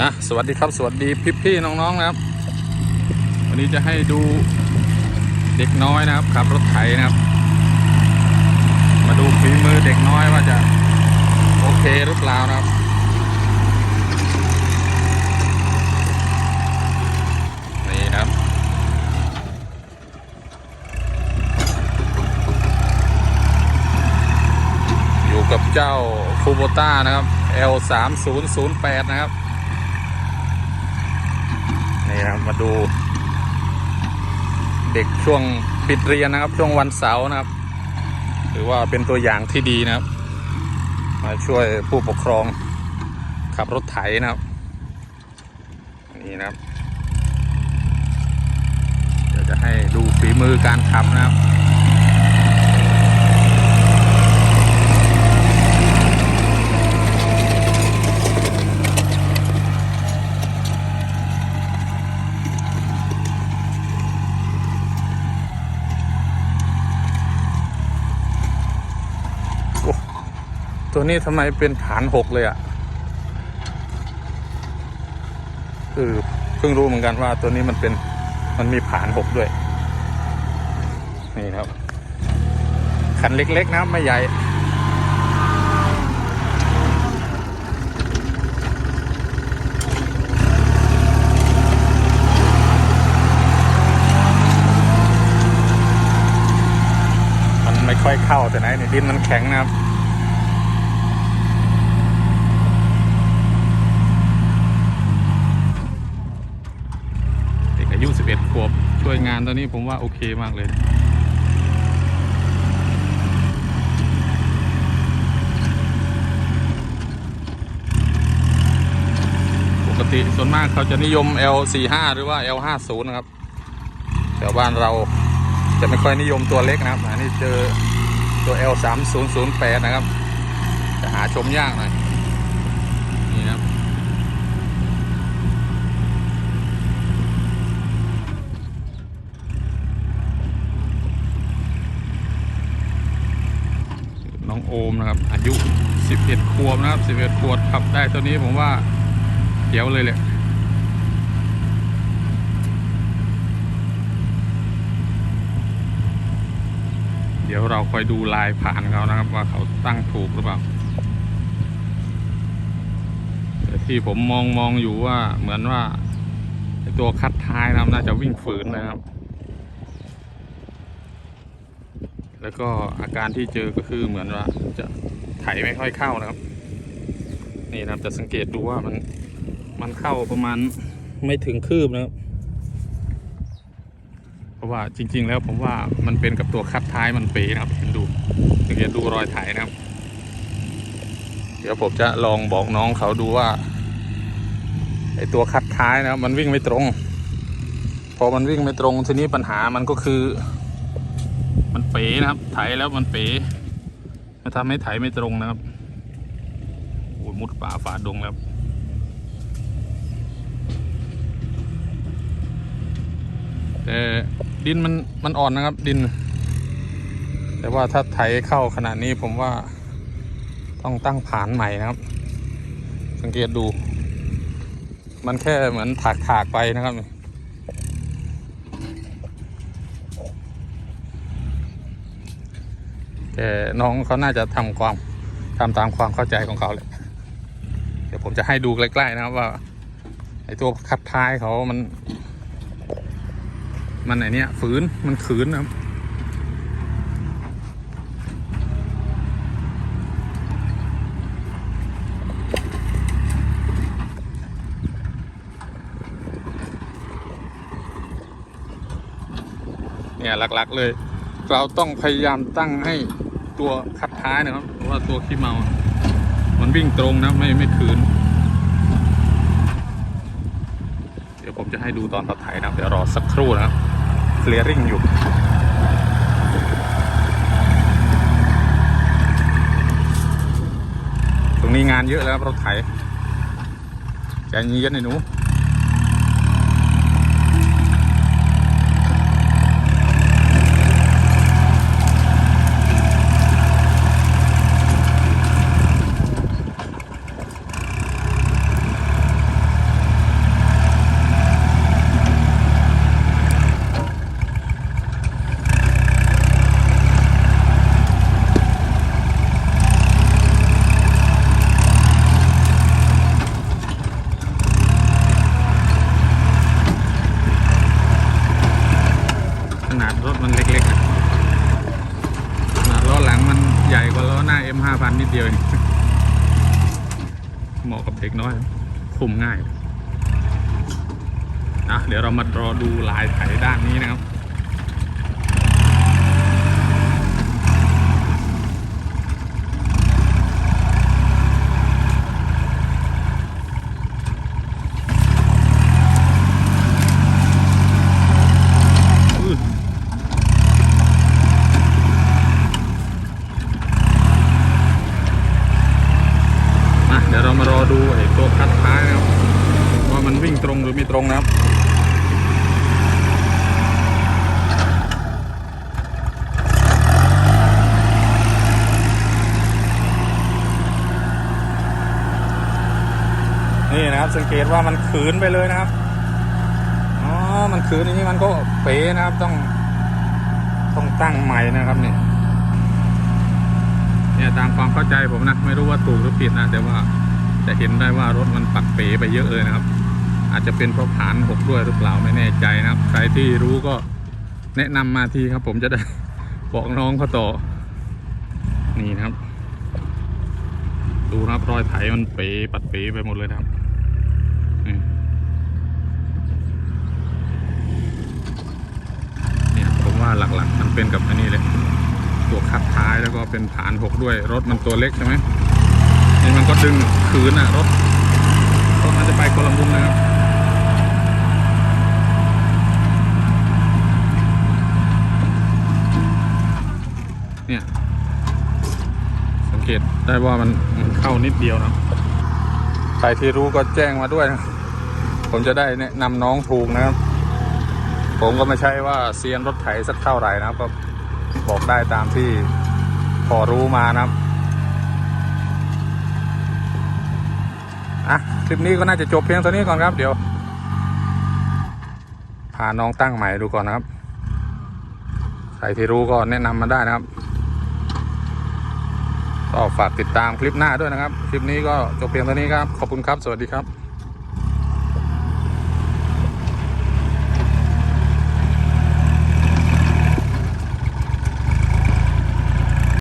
อะสวัสดีครับสวัสดีพี่พี่น้องๆนะครับ วันนี้จะให้ดูเด็กน้อยนะครับขับรถไถนะครับ มาดูฝีมือเด็กน้อยว่าจะโอเคหรือเปล่านะครับนี่นะครับอยู่กับเจ้าคูโบต้านะครับ L 3 0 0 8 นะครับ นี่ครับมาดู เด็กช่วงปิดเรียนนะครับ ช่วงวันเสาร์นะครับถือว่าเป็นตัวอย่างที่ดีนะครับ มาช่วยผู้ปกครองขับรถไถนะครับ นี่นะครับ เดี๋ยวจะให้ดูฝีมือการขับนะครับ ตัวนี้ทำไมเป็นฐานหกเลยอะ่ะคือเพิ่งรู้เหมือนกันว่าตัวนี้มันเป็นมันมีฐานหกด้วย นี่ครับ คันเล็กๆนะไม่ใหญ่มันไม่ค่อยเข้าแต่ไหนนี่ดินมันแข็งนะครับ เด็กอายุ 11 ขวบ ช่วย งานตอนนี้ผมว่าโอเคมากเลยปกติส่วนมากเขาจะนิยม L45 หรือว่า L50 นะครับแต่บ้านเราจะไม่ค่อยนิยมตัวเล็กนะครับ อันนี้เจอตัว L3008 นะครับ จะหาชมยากหน่อยนี่นะครับ น้องโอมนะครับ อายุ 11 ขวบนะครับ11ขวบขับได้ตัวนี้ผมว่าเดี๋ยวเลยแหละเดี๋ยวเราคอยดูลายผ่านเขานะครับ ว่าเขาตั้งถูกหรือเปล่าแต่ที่ผมมองมองอยู่ว่าเหมือนว่าตัวคัดท้ายนะครับน่าจะวิ่งฝืนนะครับ แล้วก็อาการที่เจอก็คือเหมือนว่าจะไถไม่ค่อยเข้านะครับ นี่นะครับจะสังเกตดูว่ามันมันเข้าประมาณไม่ถึงคืบนะครับเพราะว่าจริง ๆ แล้วผมว่ามันเป็นกับตัวคัดท้ายมันเป๋นะครับเห็นดูสังเกตดูรอยไถนะครับ เดี๋ยวผมจะลองบอกน้องเขาดูว่าไอตัวคัดท้ายนะครับมันวิ่งไม่ตรง พอมันวิ่งไม่ตรงทีนี้ปัญหามันก็คือ มันเป๋นะครับ ไถแล้วมันเป๋มันทำให้ไถไม่ตรงนะครับโอ้ยมุดป่าฝ่าดงแล้วแต่ดินมันมันอ่อนนะครับดิน แต่ว่าถ้าไถเข้าขนาดนี้ผมว่าต้องตั้งผานใหม่นะครับ สังเกตดู มันแค่เหมือนถากถากไปนะครับ แต่น้องเขาน่าจะทำความทำตามความเข้าใจของเขาเลยเดี๋ยวผมจะให้ดูใกล้ๆนะครับว่าไอตัวคัดท้ายเขามัน มันไอเนี้ยฝืนมันขืนนะครับเนี่ยหลักๆเลย เราต้องพยายามตั้งให้ ตัวคัดท้ายนะครับเพราะว่าตัวขี้เมามันวิ่งตรงนะไม่ไม่ขืน เดี๋ยวผมจะให้ดูตอนตัดไถนะเดี๋ยวรอสักครู่นะครับเคลียร์ริงอยู่ตรงนี้งานเยอะแล้วครับรถไถใจเย็นๆหน่อยหนู พันนิดเดียวเหมาะกับเด็กน้อย คุมง่ายนะเดี๋ยวเรามารอดูลายไถด้านนี้นะครับ เดี๋ยวเรามารอดูไอ้ตัวคัดท้ายนะครับว่ามันวิ่งตรงหรือไม่ตรงนะครับนี่นะครับสังเกตว่ามันขืนไปเลยนะครับ อ๋อ มันคืนอย่างนี้มันก็เป๋นะครับต้องต้องตั้งใหม่นะครับนี่ยเนี่ย ตามความเข้าใจผมนะ ไม่รู้ว่าถูกหรือผิดนะ แต่ว่าจะเห็นได้ว่ารถมันปักเป๋ไปเยอะเลยนะครับ อาจจะเป็นเพราะผานหกด้วยหรือเปล่าไม่แน่ใจนะครับ ใครที่รู้ก็แนะนำมาทีครับ ผมจะได้บอกน้องเขาต่อ นี่นะครับ ดูนะครับรอยไถมันเป๋ปัดเป๋ไปหมดเลยนะครับนี่เนี่ยผมว่าหลักๆมันเป็นกับอันนี้เลย ตัวคัดท้ายแล้วก็เป็นฐานหกด้วย รถมันตัวเล็กใช่ไหมนี่มันก็ดึงขืนอะรถรถมันจะไปคนละมุมนะครับเนี่ยสังเกตได้ว่ามันมันเข้านิดเดียวนะใครที่รู้ก็แจ้งมาด้วยนะผมจะได้แนะนำน้องถูกนะครับ ผมก็ไม่ใช่ว่าเซียนรถไถสักเท่าไหร่นะครับ บอกได้ตามที่พอรู้มานะครับอะคลิปนี้ก็น่าจะจบเพียงเท่านี้ก่อนครับ เดี๋ยวพาน้องตั้งใหม่ดูก่อนนะครับ ใครที่รู้ก็แนะนำมาได้นะครับก็ฝากติดตามคลิปหน้าด้วยนะครับ คลิปนี้ก็จบเพียงเท่านี้ครับ ขอบคุณครับ สวัสดีครับ